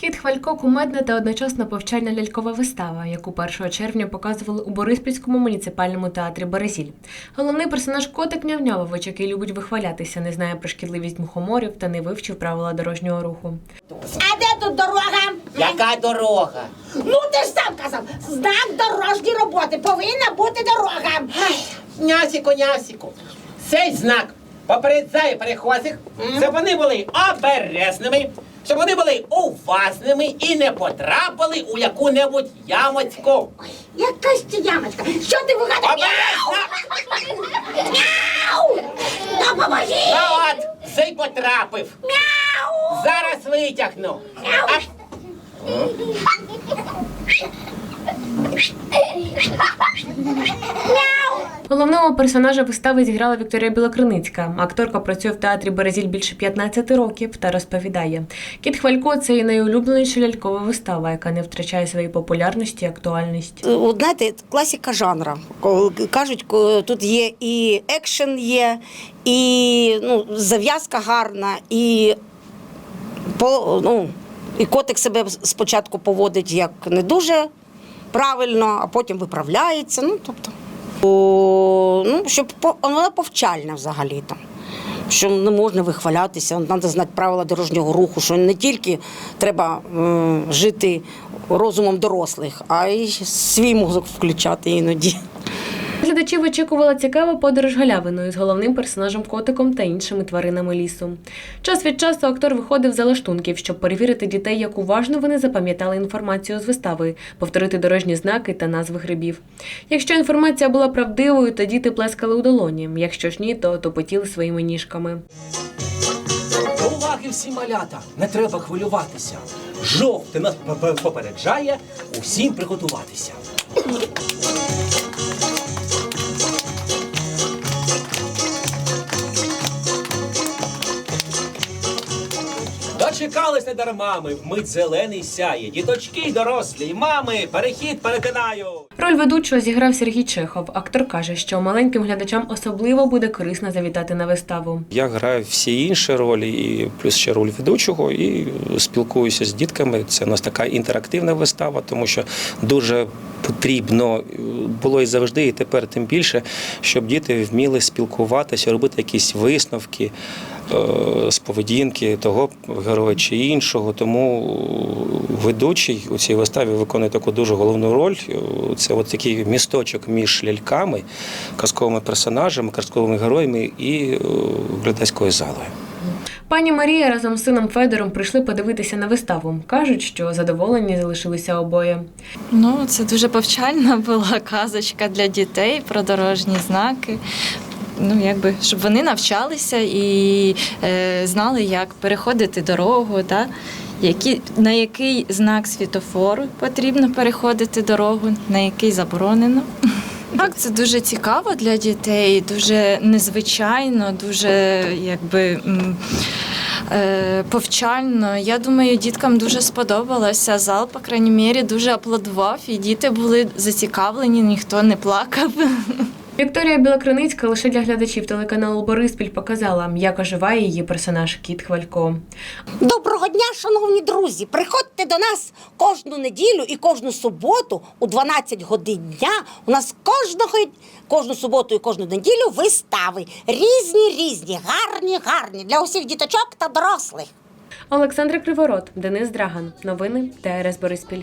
Кіт Хвалько кумедна та одночасно повчальна лялькова вистава, яку 1 червня показували у Бориспільському муніципальному театрі Березіль. Головний персонаж котик Нявнявович, який любить вихвалятися, не знає про шкідливість мухоморів та не вивчив правила дорожнього руху. А де тут дорога? Яка дорога? Ну ти ж сам казав, знак дорожньої роботи повинна бути дорога. Нясіку, нясіку. Цей знак попереджає перехожих, щоб вони були обережними, щоб вони були уважними і не потрапили у яку-небудь ямочку. Якась ти ямочка. Що ти вигадав? Мяу! Допоможи! Ну от, вже й потрапив. Мяу! Зараз витягну. А, Головного персонажа вистави зіграла Вікторія Білокриницька. Акторка працює в театрі Березіль більше 15 років та розповідає: Кіт Хвалько це її найулюбленіша лялькова вистава, яка не втрачає своєї популярності і актуальності. От знаєте, класика жанра. Кажуть, тут є і екшен є, і ну, зав'язка гарна, і, по, ну, і котик себе спочатку поводить як не дуже правильно, а потім виправляється. Ну, тобто, ну, щоб вона повчальна взагалі там. Що не можна вихвалятися, треба знати правила дорожнього руху, що не тільки треба жити розумом дорослих, а й свій мозок включати іноді. Глядачів очікувала цікава подорож галявиною з головним персонажем котиком та іншими тваринами лісу. Час від часу актор виходив за лаштунків, щоб перевірити дітей, як уважно вони запам'ятали інформацію з вистави, повторити дорожні знаки та назви грибів. Якщо інформація була правдивою, то діти плескали у долоні. Якщо ж ні, то топотіли своїми ніжками. Уваги всі малята, не треба хвилюватися. Жовте нас попереджає усім приготуватися. Дочекались не дарма ми, вмить зелений сяє. Діточки, й дорослі, й мами, перехід перетинаю. Роль ведучого зіграв Сергій Чехов. Актор каже, що маленьким глядачам особливо буде корисно завітати на виставу. Я граю всі інші ролі, і плюс ще роль ведучого, і спілкуюся з дітками. Це у нас така інтерактивна вистава, тому що дуже потрібно було і завжди, і тепер тим більше, щоб діти вміли спілкуватися, робити якісь висновки з поведінки того героя чи іншого. Тому ведучий у цій виставі виконує таку дуже головну роль. Е, Це от такий місточок між ляльками, казковими персонажами, казковими героями і е, глядацькою залою. Пані Марія разом з сином Федором прийшли подивитися на виставу. кажуть, що задоволені залишилися обоє. Ну, це дуже повчальна була казочка для дітей про дорожні знаки. Ну, якби, щоб вони навчалися і е, знали, як переходити дорогу, та, які, на який знак світофору потрібно переходити дорогу, на який заборонено. Так, це дуже цікаво для дітей, дуже незвичайно, дуже якби. е, Повчально. Я думаю, діткам дуже сподобалося. Зал, по крайній мірі, дуже аплодував, і діти були зацікавлені, ніхто не плакав. Вікторія Білокриницька лише для глядачів телеканалу Бориспіль показала, як оживає її персонаж Кіт Хвалько. Доброго дня, шановні друзі! Приходьте до нас кожну неділю і кожну суботу у 12 годин дня. У нас кожного кожну суботу і кожну неділю вистави. Різні, різні, гарні, гарні для усіх діточок та дорослих. Олександр Криворот, Денис Драган. Новини ТРС Бориспіль.